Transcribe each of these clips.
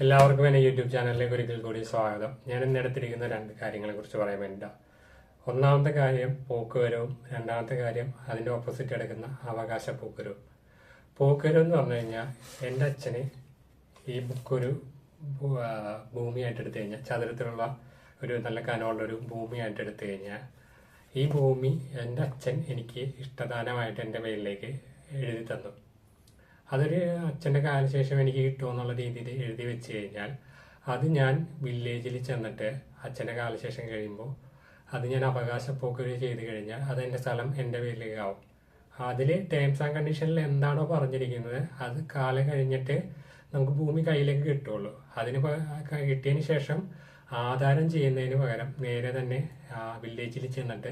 എല്ലാവർക്കും എന്റെ യൂട്യൂബ് ചാനലിലേക്ക് ഒരിക്കൽ കൂടി സ്വാഗതം. ഞാൻ ഇന്ന് എടുത്തിരിക്കുന്ന രണ്ട് കാര്യങ്ങളെക്കുറിച്ച് പറയാൻ വേണ്ടിയിട്ടാണ് ഒന്നാമത്തെ കാര്യം പോക്കുവരവും രണ്ടാമത്തെ കാര്യം അതിന്റെ ഓപ്പോസിറ്റ് എടുക്കുന്ന അവകാശ പോക്കുവരവും പോക്കുവരവ് എന്ന് പറഞ്ഞു കഴിഞ്ഞാൽ എന്റെ അച്ഛന് ഈ ബുക്കൊരു ഭൂമിയായിട്ട് എടുത്തു കഴിഞ്ഞാൽ ചതുരത്തിലുള്ള ഒരു നല്ല കനമുള്ള ഒരു ഭൂമിയായിട്ട് എടുത്തു കഴിഞ്ഞാൽ ഈ ഭൂമി എന്റെ അച്ഛൻ എനിക്ക് ഇഷ്ടദാനമായിട്ട് എന്റെ പേരിലേക്ക് എഴുതി തന്നു. അതൊരു അച്ഛന്റെ കാലശേഷം എനിക്ക് കിട്ടുമെന്നുള്ള രീതിയിൽ എഴുതി വെച്ച് കഴിഞ്ഞാൽ അത് ഞാൻ വില്ലേജിൽ ചെന്നിട്ട് അച്ഛന്റെ കാലശേഷം കഴിയുമ്പോൾ അത് ഞാൻ അവകാശപ്പോക്കുകൾ ചെയ്ത് കഴിഞ്ഞാൽ അത് എന്റെ സ്ഥലം എന്റെ പേരിലേക്ക് ആവും അതിൽ ടേംസ് ആൻഡ് കണ്ടീഷനിൽ എന്താണോ പറഞ്ഞിരിക്കുന്നത് അത് കാലം കഴിഞ്ഞിട്ട് നമുക്ക് ഭൂമി കയ്യിലേക്ക് കിട്ടുള്ളൂ അതിന് കിട്ടിയതിന് ശേഷം ആധാരം ചെയ്യുന്നതിന് പകരം നേരെ തന്നെ വില്ലേജിൽ ചെന്നിട്ട്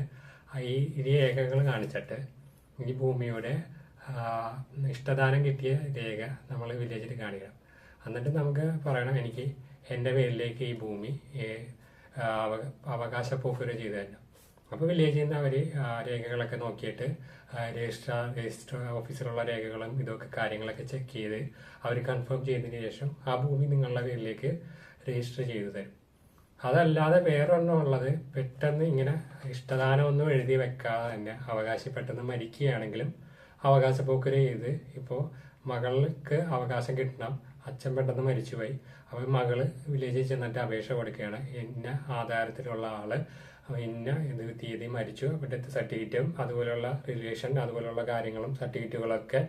ഈ ഈ രേഖകൾ കാണിച്ചിട്ട് ഈ ഭൂമിയുടെ ഇഷ്ടദാനം കിട്ടിയ രേഖ നമ്മൾ വില്ലേജിൽ കാണിക്കണം. എന്നിട്ട് നമുക്ക് പറയണം എനിക്ക് എന്റെ പേരിലേക്ക് ഈ ഭൂമി ഏ, ആ, അവ- അവകാശ പോക്കുര ചെയ്തു തരണം. അപ്പോൾ വില്ലേജിൽ നിന്ന് അവർ രേഖകളൊക്കെ നോക്കിയിട്ട് രജിസ്ട്രാർ രജിസ്റ്റർ ഓഫീസിലുള്ള രേഖകളും ഇതൊക്കെ കാര്യങ്ങളൊക്കെ ചെക്ക് ചെയ്ത് അവർ കൺഫേം ചെയ്തതിന് ശേഷം ആ ഭൂമി നിങ്ങളുടെ പേരിലേക്ക് രജിസ്റ്റർ ചെയ്തു തരും. അതല്ലാതെ വേറൊരെണ്ണം ഉള്ളത് പെട്ടെന്ന് ഇങ്ങനെ ഇഷ്ടദാനമൊന്നും എഴുതി വെക്കാതെ തന്നെ അവകാശപ്പെട്ടെന്ന് മരിക്കുകയാണെങ്കിലും അവകാശപ്പോക്കര് ചെയ്ത് ഇപ്പോൾ മകൾക്ക് അവകാശം കിട്ടണം. അച്ഛൻ പെട്ടെന്ന് മരിച്ചുപോയി. അപ്പോൾ മകൾ വില്ലേജിൽ ചെന്നിട്ട് അപേക്ഷ കൊടുക്കുകയാണ്. ഇന്ന ആധാരത്തിലുള്ള ആൾ ഇന്ന ഇത് തീയതി മരിച്ചു അപ്പോൾ ഡെത്ത് സർട്ടിഫിക്കറ്റും അതുപോലെയുള്ള റിലേഷൻ അതുപോലെയുള്ള കാര്യങ്ങളും സർട്ടിഫിക്കറ്റുകളൊക്കെ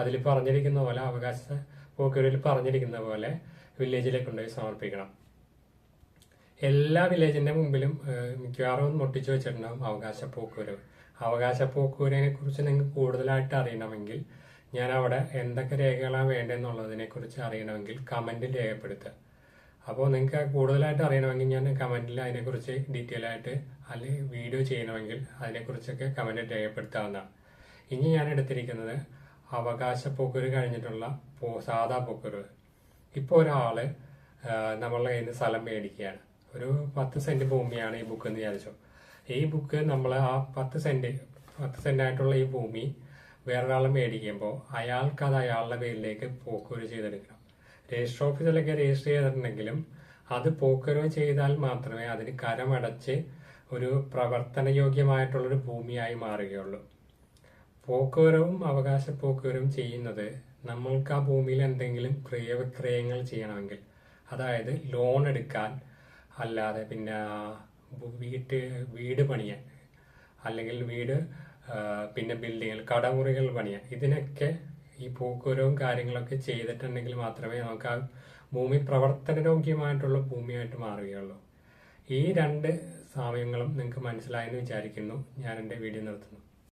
അതിൽ പറഞ്ഞിരിക്കുന്ന പോലെ അവകാശ പോക്കറിൽ പറഞ്ഞിരിക്കുന്ന പോലെ വില്ലേജിലേക്ക് കൊണ്ടുപോയി സമർപ്പിക്കണം. എല്ലാ വില്ലേജിന്റെ മുമ്പിലും മിക്കവാറും മുട്ടിച്ചു വെച്ചിട്ടുണ്ടാവും അവകാശ പോക്കുവരവ് അവകാശ പോക്കൂരിനെ കുറിച്ച് നിങ്ങൾക്ക് കൂടുതലായിട്ട് അറിയണമെങ്കിൽ ഞാൻ അവിടെ എന്തൊക്കെ രേഖകളാണ് വേണ്ടതെന്നുള്ളതിനെ കുറിച്ച് അറിയണമെങ്കിൽ കമന്റിൽ രേഖപ്പെടുത്തുക. അപ്പോൾ നിങ്ങൾക്ക് കൂടുതലായിട്ട് അറിയണമെങ്കിൽ ഞാൻ കമന്റിൽ അതിനെക്കുറിച്ച് ഡീറ്റെയിൽ ആയിട്ട് അല്ലെങ്കിൽ വീഡിയോ ചെയ്യണമെങ്കിൽ അതിനെക്കുറിച്ചൊക്കെ കമന്റിൽ രേഖപ്പെടുത്താവുന്നതാണ്. ഇനി ഞാൻ എടുത്തിരിക്കുന്നത് അവകാശ പോക്കുവരവ് കഴിഞ്ഞിട്ടുള്ള സാധാ പോക്കുവരവ് ഇപ്പോൾ ഒരാൾ നമ്മളുടെ കയ്യിൽ നിന്ന് സ്ഥലം മേടിക്കുകയാണ്. ഒരു പത്ത് സെന്റ് ഭൂമിയാണ് ഈ ബുക്ക് എന്ന് വിചാരിച്ചു. ഈ ബുക്ക് നമ്മൾ ആ പത്ത് സെന്റ് പത്ത് സെന്റ് ആയിട്ടുള്ള ഈ ഭൂമി വേറൊരാൾ മേടിക്കുമ്പോൾ അയാൾക്ക് അത് അയാളുടെ പേരിലേക്ക് പോക്കുവരവ് ചെയ്തെടുക്കണം. രജിസ്റ്റർ ഓഫീസിലൊക്കെ രജിസ്റ്റർ ചെയ്തിട്ടുണ്ടെങ്കിലും അത് പോക്കുവരവ് ചെയ്താൽ മാത്രമേ അതിന് കരമടച്ച് ഒരു പ്രവർത്തനയോഗ്യമായിട്ടുള്ളൊരു ഭൂമിയായി മാറുകയുള്ളൂ. പോക്കുവരവും അവകാശ പോക്കുവരവും ചെയ്യുന്നത് നമ്മൾക്ക് ആ ഭൂമിയിൽ എന്തെങ്കിലും ക്രയവിക്രയങ്ങൾ ചെയ്യണമെങ്കിൽ അതായത് ലോൺ എടുക്കാൻ അല്ലാതെ പിന്നെ വീട്ട് വീട് പണിയാൻ അല്ലെങ്കിൽ വീട് പിന്നെ ബിൽഡിങ്ങുകൾ കടമുറികൾ പണിയാൻ ഇതിനൊക്കെ ഈ പൂക്കുരവും കാര്യങ്ങളൊക്കെ ചെയ്തിട്ടുണ്ടെങ്കിൽ മാത്രമേ നമുക്ക് ആ ഭൂമി പ്രവർത്തനയോഗ്യമായിട്ടുള്ള ഭൂമിയായിട്ട് മാറുകയുള്ളൂ. ഈ രണ്ട് സാമ്യങ്ങളും നിങ്ങൾക്ക് മനസ്സിലായെന്ന് വിചാരിക്കുന്നു. ഞാൻ എന്റെ വീഡിയോ നിർത്തുന്നു.